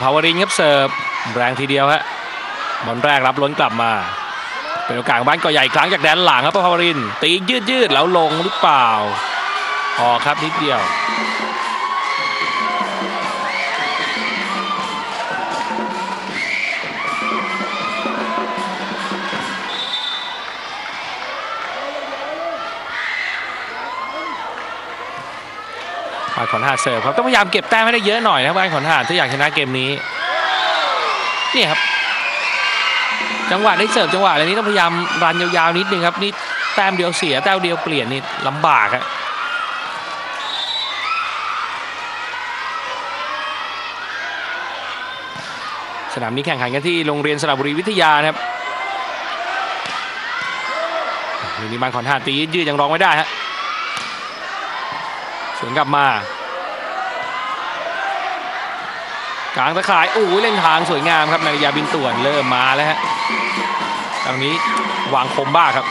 ภาวรินครับเสิร์ฟแรงทีเดียวฮะบอลแรกรับล้นกลับมาเป็นโอกาสของบ้านก่อใหญ่ครั้งจากแดนหลังครับภาวรินตียืดยืดๆแล้วลงหรือเปล่าออครับนิดเดียว บ้านขอนหาเสิร์ฟครับต้องพยายามเก็บแต้มให้ได้เยอะหน่อยนะบ้านขอนหาถ้าอยากชนะเกมนี้นี่ครับ จังหวะได้เสิร์ฟจังหวะอะไรนี้ต้องพยายามรันยาวๆนิดนึงครับนี่แต้มเดียวเสียแต้มเดียวเปลี่ยนนี่ลำบากครับสนามนี้แข่งขันกันที่โรงเรียนสระบุรีวิทยานะครับนี่บานขอนหาตียืดยังร้องไม่ได้ฮะ สวนกลับมา กลางตะข่ายโอ้ยเล่นทางสวยงามครับนาฬิยาบินต่วนเริ่มมาแล้วฮะตรงนี้วางคมบ้าครับ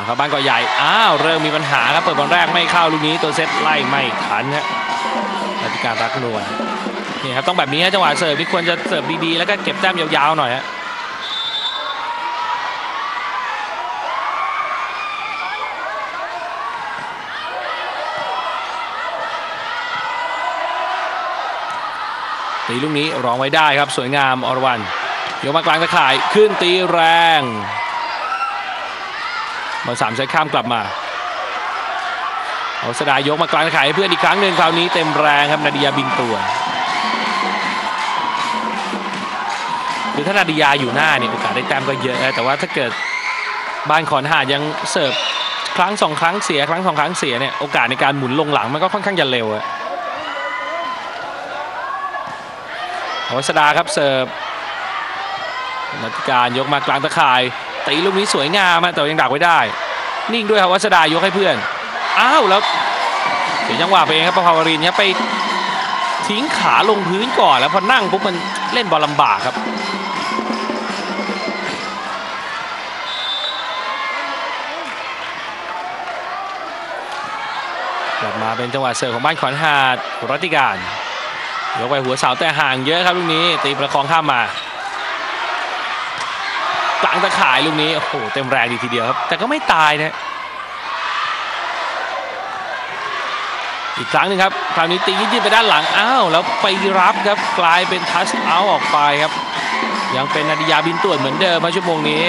เอาครับบ้านก่อใหญ่ อ้าว เริ่มมีปัญหาครับ เปิดบอลแรกไม่เข้าลูกนี้ตัวเซตไล่ไม่ทันฮะรัติการรักนวลนี่ครับต้องแบบนี้ฮะจังหวะเสิร์ฟนี่ควรจะเสิร์ฟดีๆ แล้วก็เก็บแต้มยาวๆหน่อยฮะตีลูกนี้รองไว้ได้ครับสวยงามอรวรรณยกมากลางตะข่ายขึ้นตีแรง บอลสามใช้ข้ามกลับมาเอาสดายยกมากลางตะข่ายให้เพื่อนอีกครั้งหนึ่งคราวนี้เต็มแรงครับนาดิยาบินตัวคือถ้านาดิยาอยู่หน้าเนี่ยโอกาสได้แต้มก็เยอะนะแต่ว่าถ้าเกิดบ้านขอนหาดยังเสิร์ฟครั้งสองครั้งเสียครั้งสองครั้งเสียเนี่ยโอกาสในการหมุนลงหลังมันก็ค่อนข้างจะเร็วอะเอาวัสดาครับเสิร์ฟนักการยกมากลางตะข่าย ตีลูกนี้สวยงามอะแต่ยังดักไว้ได้ นิ่งด้วยครับวัสดายกให้เพื่อน อ้าวแล้วเสียจังหวะไปเองครับประภาวรินครับไปทิ้งขาลงพื้นก่อนแล้วพอนั่งปุ๊บมันเล่นบอลลำบากครับกลับมาเป็นจังหวะเสิร์ฟของบ้านขวัญหาดรัติการยกไปหัวเสาแต่ห่างเยอะครับลูกนี้ตีประคองข้ามมา ลางตะข่ายลูกนี้ โอ้โห เต็มแรงดีทีเดียวครับ แต่ก็ไม่ตายนะ อีกครั้งหนึ่งครับ คราวนี้ตียืดๆไปด้านหลัง อ้าว แล้วไปรับครับ กลายเป็นทัชเอาออกไปครับ ยังเป็นนาดิยาบินต่วนเหมือนเดิมมาชั่วโมงนี้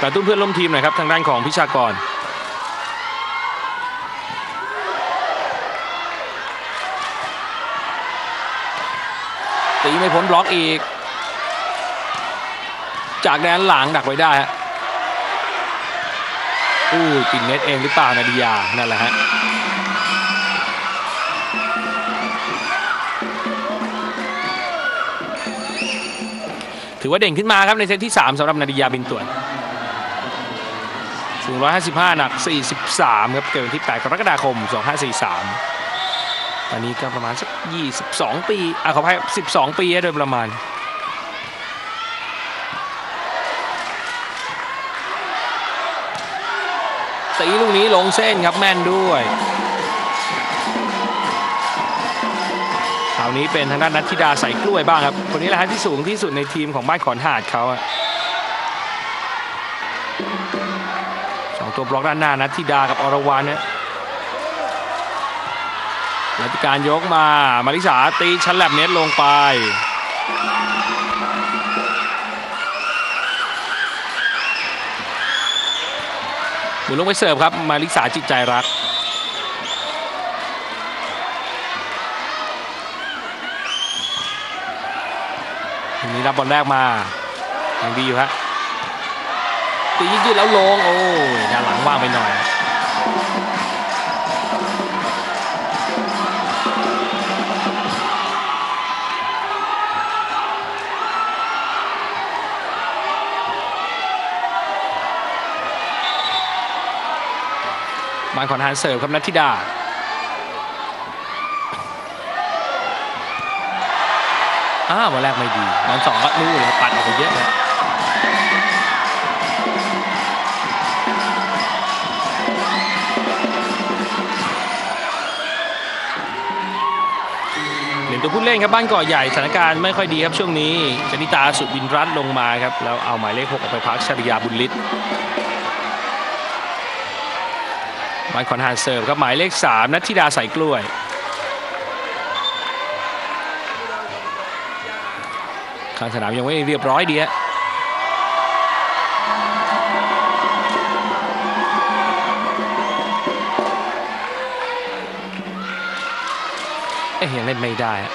กระตุ้นเพื่อนร่วมทีมหน่อยครับ ทางด้านของพิชากร ไม่พ้นบล็อกอีก จากแดนหลังดักไว้ได้ฮะอู้ยปิดเน็ตเองหรือเปล่านาดิยา นั่นแหละฮะถือว่าเด่นขึ้นมาครับในเซตที่ 3สำหรับนาดิยาบินต่วนสูง155 หนัก 43 ครับเกิดวันที่ 8 กรกฎาคม 2543 อนนี้ก็ประมาณสัก22 ปีอะขออภัย12 ปีโดยประมาณตีลูกนี้ลงเส้นครับแม่นด้วยคราวนี้เป็นทางด้านนัทธิดาใส่กล้วยบ้างครับ คนนี้แหละที่สูงที่สุดในทีมของบ้านขอนหาดเขาอะสองตัวบล็อกด้านหน้านัทธิดากับอรวรรณเนี่ย การยกมามาริสาตีชันแลบเน็ตลงไปหมุนลงไปเสิร์ฟครับ มาริสาจิตใจรัก ทีนี้รับบอลแรกมายังดีอยู่ฮะตียืดแล้วลง โอ้ยด้านหลังว่างไปหน่อย บานขอนหานเสิร์ฟครับนัทธิดา อ้าววันแรกไม่ดีวันสองก็นู่นเลยปัดออกไปเยอะเลยเหรียญตัวผู้เล่นครับบ้านก่อใหญ่สถานการณ์ไม่ค่อยดีครับช่วงนี้จนิตาสุบินรัตน์ลงมาครับแล้วเอาหมายเลขหกออกไปพักชริยาบุญฤทธิ์ บ้านคอนฮานเซิร์ฟครับหมายเลขสามนัทธิดาใส่กล้วยข้างสนามยังไม่เรียบร้อยดีฮะเอ๊ะยังเล่นไม่ได้ฮะ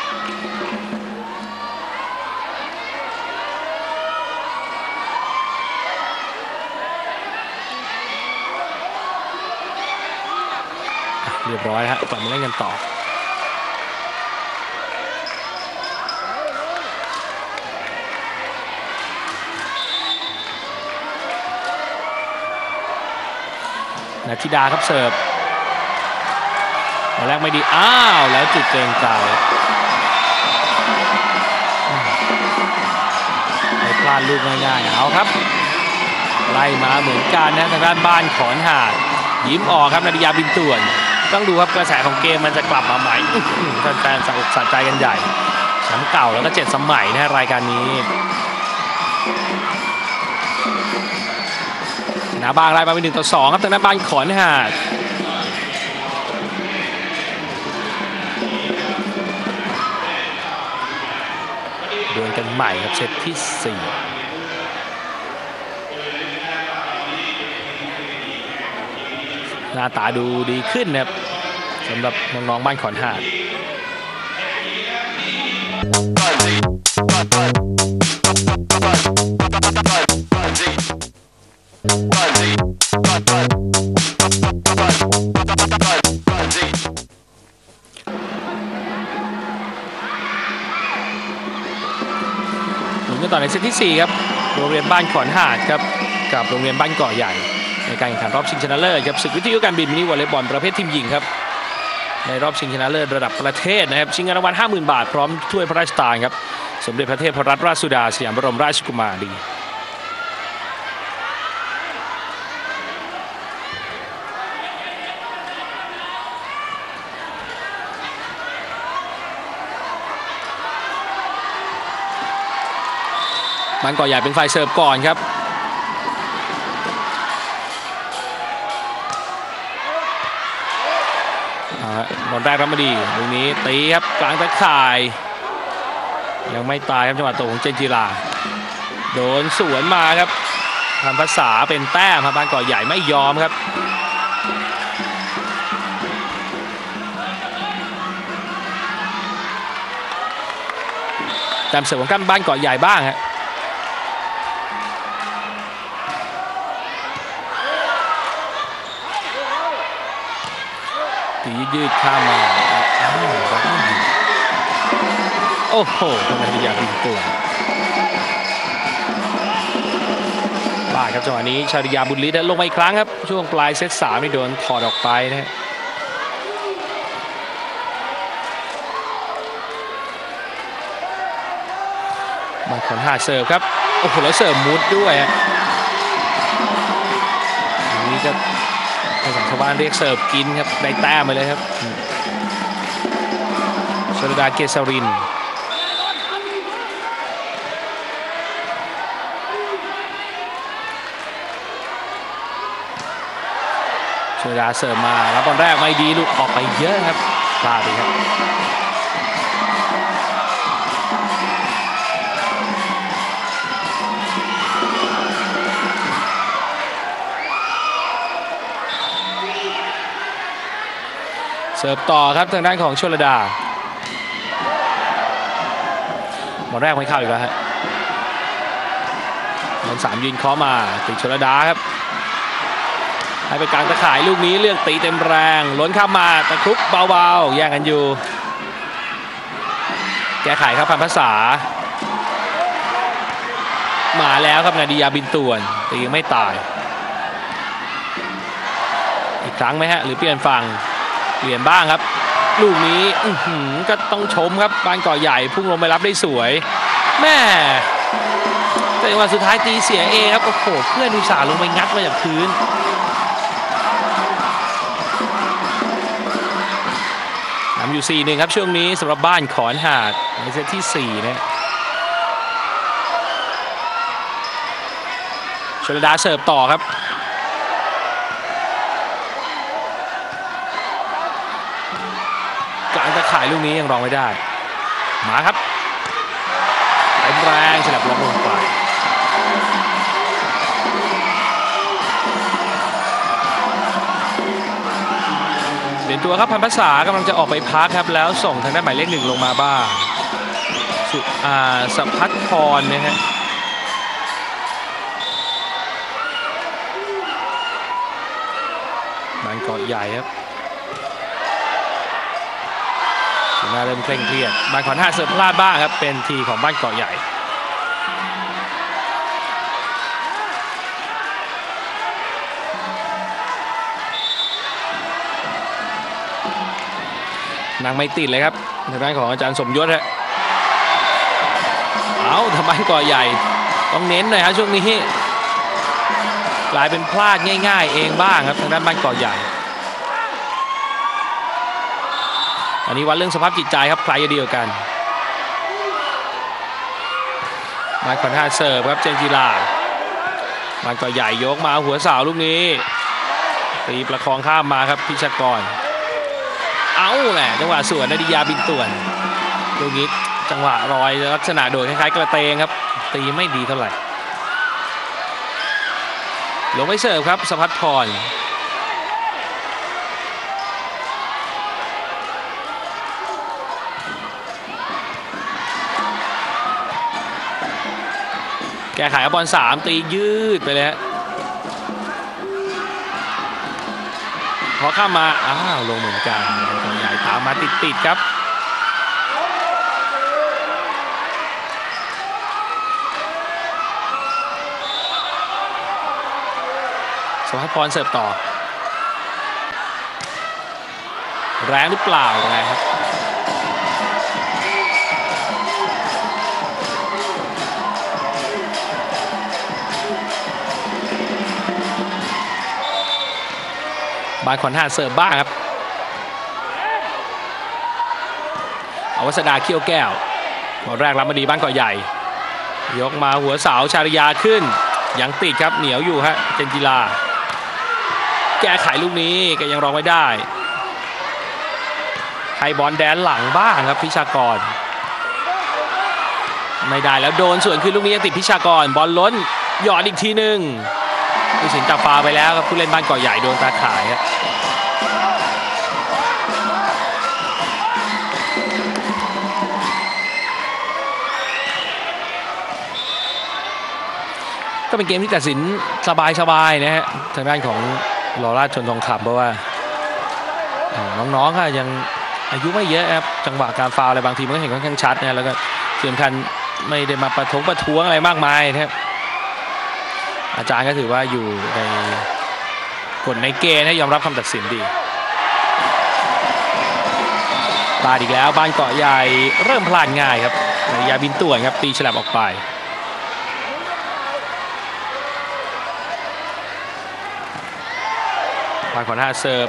อะ เรียบร้อยฮะกลับมาเล่นกันต่อนาธิดาครับเสิร์ฟแรกไม่ดี อ้าว แล้วจุดเกินไกลไปพลาดลูกง่ายๆเอาครับ ไล่มาเหมือนกันนะทางด้านบ้านขอนหาด ยิ้มออกครับนาดิยาบินต่วน ต้องดูครับกระแสของเกมมันจะกลับมาไหมอื้อหือแฟนๆสะอกสะใจกันใหญ่แชมป์เก่าแล้วก็เจ็ดสมัยนะฮะรายการนี้ชนะบางรายมาเป็นหนึ่งต่อสองครับทางด้านบ้านขอนหาดดวลกันใหม่ครับเซตที่สี่ น้าตาดูดีขึ้นนะครับสำหรับน้องๆบ้านขอนหาดหนุนกันต่อในเซตที่ 4 ครับ โรงเรียนบ้านขอนหาดครับ กับโรงเรียนบ้านเกาะใหญ่ ในการแข่งขันรอบชิงชนะเลิศครับศึกวิทยุการบินมินิวอลเลย์บอลประเภททีมหญิงครับในรอบชิงชนะเลิศระดับประเทศนะครับชิงเงินรางวัล50,000 บาท พร้อมถ้วยพระราชทานครับสมเด็จพระเทพรัตนราชสุดาสยามบรมราชกุมารีบางกอกใหญ่เป็นฝ่ายเสิร์ฟก่อนครับ เอาฮะบอลแรกรับมาดีตรงนี้ตีครับกลางตะข่าย ยังไม่ตายครับจังหวะตกของเจนจิราโดนสวนมาครับทำภาษาเป็นแต้มครับบางกอใหญ่ไม่ยอมครับแต้มเสิร์ฟของกันบ้านเกาะใหญ่บ้างฮะียืดข้ามมาอ้าวรับไม่อยู่โอ้โหธนาฬิยาบินตัวบ้าครับจังหวะนี้ชาริยาบุญฤทธิ์ลงมาอีกครั้งครับ ช่วงปลายเซตสามนี่โดนถอดออกไปนะฮะบางคนหาเสิร์ฟครับ โอ้โหแล้วเสิร์ฟมุดด้วยนี้จะ ภาษาชาวบ้านเรียกเสิร์ฟกินครับได้แต้มไปเลยครับชลดาเกษรินชลดาเสิร์ฟมาแล้วบอลแรกไม่ดีลูกออกไปเยอะครับพลาดไปครับ เสิร์ฟต่อครับทางด้านของชลดาบอลแรกไม่เข้าอีกแล้วฮะบอลสามยิงเคาะมาติดชลดาครับให้ไปกลางตะข่ายลูกนี้เลือกตีเต็มแรง ล้นข้ามมาตะครุบเบาๆแย่งกันอยู่ แก้ไขครับพันภาษา มาแล้วครับนาดียาบินต่วนแต่ยังไม่ตาย อีกครั้งไหมฮะ หรือเปลี่ยนฝั่ง เปลี่ยนบ้างครับ ลูกนี้อืก็ต้องชมครับบานก่อใหญ่พุ่งลงไปรับได้สวยแม่แต่จังหวะสุดท้ายตีเสียเองครับโอ้โหเพื่อนอุตส่าห์ลงไปงัดมาจากพื้นนำอยู่4 1ครับช่วงนี้สำหรับบ้านขอนหาดในเซตที่4นี่ยชลดาเสิร์ฟต่อครับ กลางตะข่ายลูกนี้ยังรองไม่ได้ มาครับแรงฉลับล็อกลงไปเปลี่ยนตัวครับพันภาษากำลังจะออกไปพักครับ แล้วส่งทางด้านหมายเลขหนึ่งลงมาบ้างสุอาสพัฒพรนะฮะบานเกาะใหญ่ครับสี หน้าเริ่มเคร่งเครียดบานขอนห้าเสิร์ฟพลาดบ้างครับ เป็นทีของบ้านเกาะใหญ่นั่งไม่ติดเลยครับทางด้านของอาจารย์สมยศฮะเอาทำไมก่อใหญ่ ต้องเน้นหน่อยครับช่วงนี้กลายเป็นพลาดง่าย ๆ เองบ้างครับทางด้านบ้านก่อใหญ่ อันนี้วัดเรื่องสภาพจิตใจครับใครจะดีกว่ากันมาคอนท่าเสิร์ฟครับเจนจิลามันก่อใหญ่ยกมาหัวสาวลูกนี้ตีประคองข้ามมาครับพิชกร เอาแหละจังหวะสวนนาดิยาบินต่วนลูกนี้จังหวะรอยลักษณะโดดคล้ายๆกระเตงครับ ตีไม่ดีเท่าไหร่ลงไปเสิร์ฟครับสพัฒพร แก้ไขบอลสามตียืดไปเลยฮะพอข้ามา อ้าวลงเหมือนกันตัวใหญ่ตามมาติดๆครับสวัสดิ์พรเสิร์ฟต่อ แรงหรือเปล่าแรงครับ บานขอนห้าเสิร์ฟบ้างครับอวัสดาเขี้ยวแก้วบอลแรกรับมาดีบ้านก่อใหญ่ ยกมาหัวเสาชาริยาขึ้น ยังติดครับเหนียวอยู่ฮะเจนจิลา แก้ไขลูกนี้ก็ยังรองไม่ได้ ให้บอลแดนหลังบ้างครับพิชากร ไม่ได้แล้วโดนส่วนขึ้นลูกนี้ยังติดพิชากรบอลล้นหยอดอีกทีหนึ่ง ผู้สินจับฟาไปแล้วครับผู้เล่นบ้านก่อใหญ่โดนตาข่ายครับก็เป็นเกมที่ตัดสินสบายๆนะฮะทางด้านของลอร่าชนทองคำเพราะว่า น้องๆก็ยังอายุไม่เยอะครับจังหวะการฟาวอะไรบางทีมันก็เห็นค่อนข้างชัดนะแล้วก็สำคัญไม่ได้มาประท้วงประท้วงอะไรมากมายนะครับ อาจารย์ก็ถือว่าอยู่ในกฎในเกณฑ์นะยอมรับคำตัดสินดีพลาดอีกแล้วบ้านเกาะใหญ่เริ่มพลาดง่ายครับยาบินต่วนครับตีฉลับออกไปทางขอนห้าเสิร์ฟ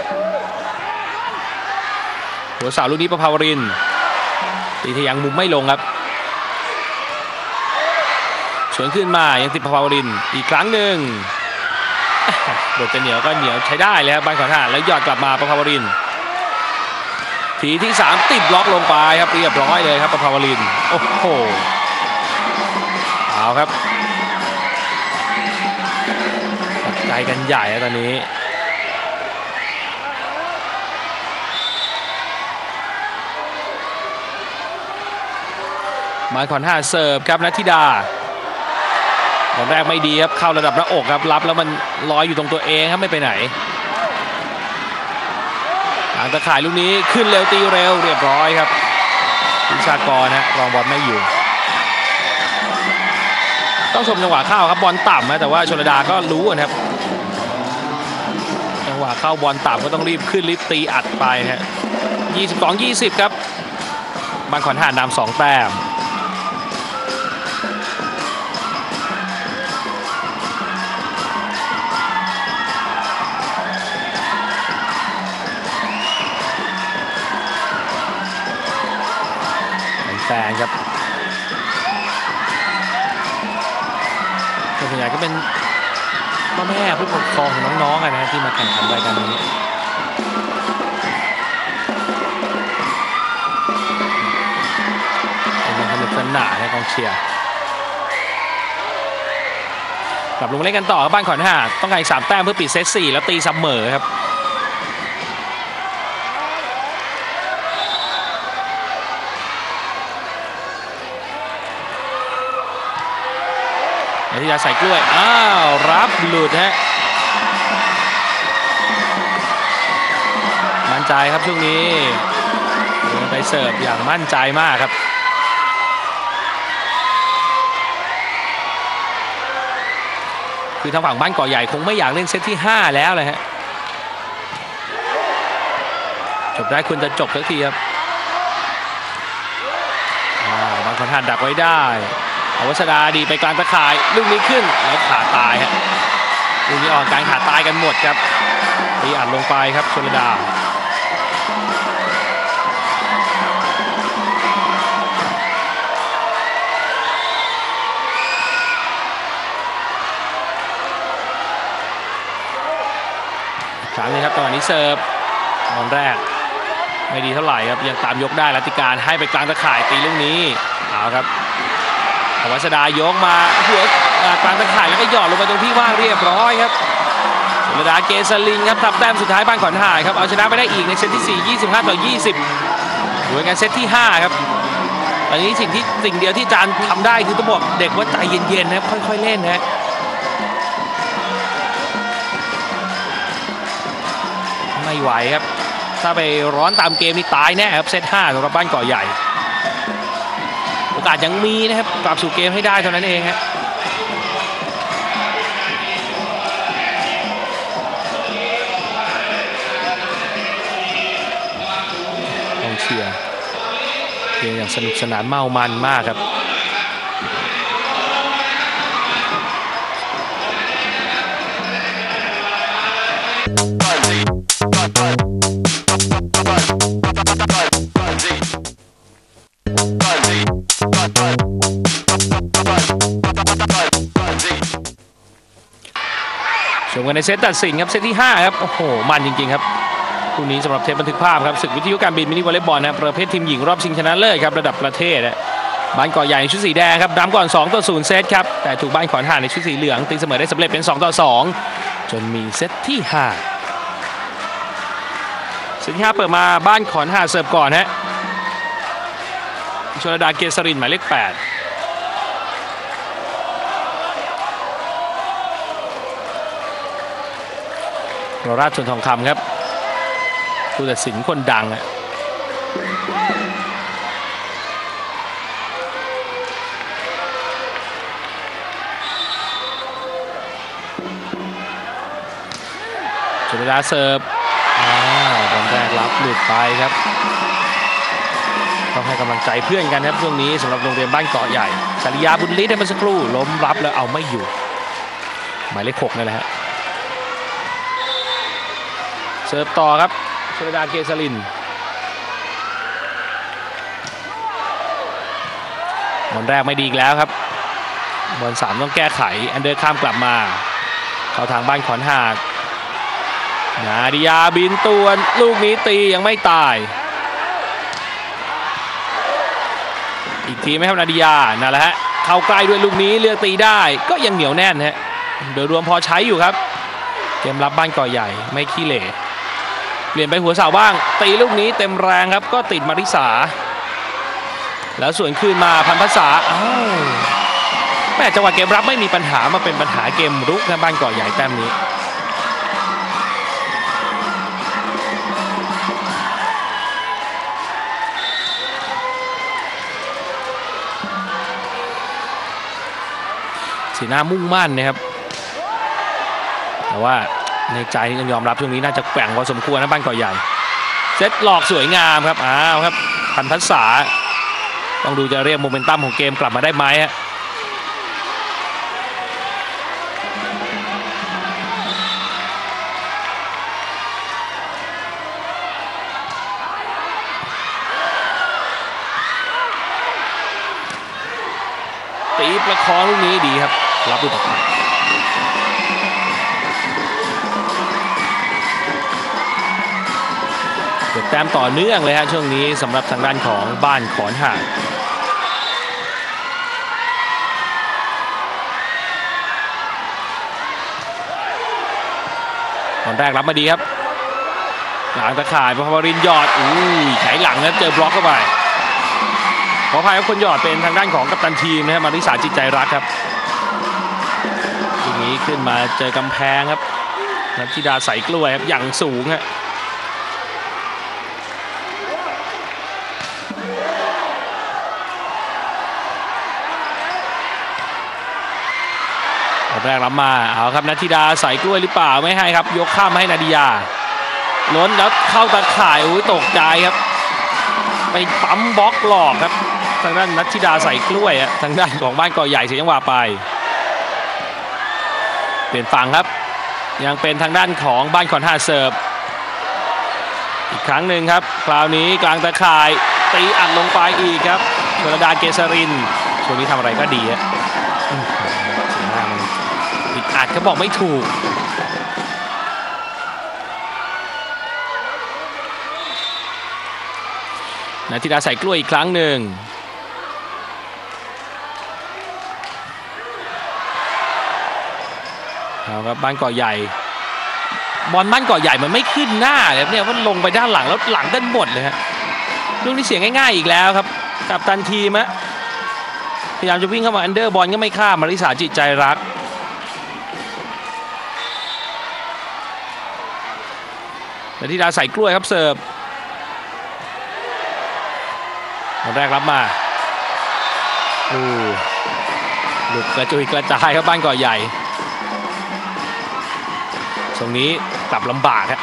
หัวสาวลูกนี้ประภาวรินตีทะยังมุมไม่ลงครับ วนขึ้นมายังติดปภาวรินอีกครั้งหนึ่งโดดจะเหนียวก็เหนียวใช้ได้เลยครับบางขอนห้าแล้วยอดกลับมาประภาวรินทีที่ 3 ติดบล็อกลงไปครับเรียบร้อยเลยครับประภาวรินโอ้โหเอาครับตัดใจกันใหญ่แล้วตอนนี้มาคอนห้าเสิร์ฟครับนัทธิดา ตอนแรกไม่ดีครับเข้าระดับหน้าอกครับรับแล้วมันลอยอยู่ตรงตัวเองครับไม่ไปไหนหางตะข่ายลูกนี้ขึ้นเร็วตีเร็วเรียบร้อยครับพิชากรนะรองบอลไม่อยู่ ต้องชมจังหวะเข้าครับบอลต่ำนะแต่ว่าชลดาก็รู้นะครับจังหวะเข้าบอลต่ำก็ต้องรีบขึ้นรีบตีอัดไปนะฮะ22-20 ครับบางขอนหานนำสองแต้ม ฟนครับส่วนใหญ่ก็เป็นพ่อแม่ผู้ปกครองของน้องๆอะนะที่มาแข่งขันรายการนี้เป็นความสนุกสนานในกองเชียร์กลับลงเล่นกันต่อครับบ้านขอนหาดต้องการอีกสามแต้มเพื่อปิดเซตสี่แล้วตีเสมอครับ ยาใส่กล้วย อ้าว รับหลุดฮะมั่นใจครับช่วงนี้เดินไปเสิร์ฟอย่างมั่นใจมากครับคือทางฝั่งบ้านเก่อใหญ่คงไม่อยากเล่นเซตที่ 5 แล้วเลยฮะ จบได้คุณจะจบสักทีครับบางคนหันดักไว้ได้ อวัสดาดีไปกลางตะข่ายลูกนี้ขึ้นแล้วขาตายฮะลูกนี้ออกการขาตายกันหมดครับตีอัดลงไปครับชลดาครั้งนี้ครับจังหวะนี้เสิร์ฟบอลแรก ไม่ดีเท่าไหร่ครับยังตามยกได้รัติการให้ไปกลางตะข่ายตีลูกนี้เอาครับ วัสดายกมาหัวกลางตะข่ายแล้วก็หยอดลงไปตรงที่ว่างเรียบร้อยครับสุรดาเกษลินครับทำแต้มสุดท้ายบ้านขอนหายครับเอาชนะไปได้อีกในเซตที่ 4 25 ต่อ 20เหมือนกันเซตที่ 5 ครับตอนนี้สิ่งที่สิ่งเดียวที่จานทำได้คือต้องบอกเด็กว่าใจเย็นๆนะครับค่อยๆเล่นนะไม่ไหวครับ ถ้าไปร้อนตามเกมนี่ตายแน่ครับเซต5สำหรับบ้านก่อใหญ่ อกาสยังมีนะครับกลับสู่เกมให้ได้เท่านั้นเองฮะกองเชียร์เกมอย่างสนุกสนานเมามันมากครับ ในเซตตัดสินครับเซตที่5ครับโอ้โหมันจริงๆครับคู่นี้สำหรับเทปบันทึกภาพครับศึกวิทยุการบินมินิวอลเลย์บอลนะประเภททีมหญิงรอบชิงชนะเลิศครับระดับประเทศบ้านก่อใหญ่ในชุดสีแดงครับนำก่อน2ต่อ0เซตครับแต่ถูกบ้านขอนหานในชุดสีเหลืองตีเสมอได้สำเร็จเป็น2ต่อ2จนมีเซตที่5เซตที่5เปิดมาบ้านขอนหาเสิร์ฟก่อนฮะชลดาเกษรินหมายเลข8 รราชชนทองคำครับผู้ตัดสินคนดังอะจุลาเสิร์ฟบอลแรกรับหลุดไปครับ ต้องให้กำลังใจเพื่อนกันครับช่วงนี้สำหรับโรงเรียนบ้านเกาะใหญ่สริยาบุญฤทธิ์ได้มื่อสักครู่ล้มรับแล้วเอาไม่อยู่ หมายเลขหกนั่นแหละฮะ เสิร์ฟต่อครับชลดาเกษรินบอลแรกไม่ดีอีกแล้วครับบอลสามต้องแก้ไขอันเดอร์ข้ามกลับมา เข้าทางบ้านขอนหาดนาดิยาบินตวนลูกนี้ตียังไม่ตาย อีกทีไหมครับนาดิยานั่นแหละฮะเข้าใกล้ด้วยลูกนี้เลือกตีได้ก็ยังเหนียวแน่นฮะโดยรวมพอใช้อยู่ครับ เกมรับบ้านก่อใหญ่ไม่ขี้เหร่ เปลี่ยนไปหัวเสาบ้าง ตีลูกนี้เต็มแรงครับก็ติดมาริสา แล้วส่วนคืนมาพันภาษาอ้าวแม่จังหวะเกมรับไม่มีปัญหามาเป็นปัญหาเกมรุกนะบ้านก่อใหญ่แต้มนี้สีหน้ามุ่งมั่นนะครับ แต่ว่า ในใจนี่ต้องยอมรับช่วงนี้น่าจะแกว่งพอสมควรนะบ้านก่อใหญ่ เซตหลอกสวยงามครับอ้าวครับพันพัษษาต้องดูจะเรียกโมเมนตัมของเกมกลับมาได้ไหมฮะตีประคองลูกนี้ดีครับ รับลูก แต้มต่อเนื่องเลยฮะช่วงนี้สำหรับทางด้านของบ้านขอนหางตอนแรกรับมาดีครับ หลังตะข่ายพภวรินทร์หยอดอุ้ยไถหลังครับเจอบล็อกเข้าไปขออภัยครับคนหยอดเป็นทางด้านของกัปตันทีมนะครับมาริสาจิตใจรักครับทีนี้ขึ้นมาเจอกำแพงครับนัทธิดาใส่กล้วยครับอย่างสูงฮะ แรกรับมาเอาครับนัทธิดาใส่กล้วยหรือเปล่าไม่ให้ครับ ยกข้ามให้นาดิยา ล้นแล้วเข้าตาข่ายอุ้ยตกใจครับ ไปปั๊มบล็อกหลอกครับ ทางด้านนัทธิดาใส่กล้วยอะทางด้านของบ้านก่อใหญ่เสียจังหวะไป เปลี่ยนฝั่งครับ ยังเป็นทางด้านของบ้านขอนหาเสิร์ฟอีกครั้งหนึ่งครับ คราวนี้กลางตะข่ายตีอัดลงไปอีกครับชลดาเกษรินช่วงนี้ทำอะไรก็ดีอะ เขาบอกไม่ถูก นาทิดาใส่กล้วยอีกครั้งหนึ่งเอาครับบ้านเกาะใหญ่ บอลบ้านเกาะใหญ่มันไม่ขึ้นหน้าครับเนี่ยมันลงไปด้านหลังแล้วหลังด้านหมดเลยฮะลูกนี้เสียงง่ายๆอีกแล้วครับกับตันทีมะพยายามจะวิ่งเข้ามาอันเดอร์บอลก็ไม่ข้ามมาริสาจิตใจรัก นาทิดาใส่กล้วยครับเสิร์ฟคนแรกรับมาอู้หลุดกระจุยกระจายครับบ้านก่อใหญ่ ตรงนี้กลับลำบากครับ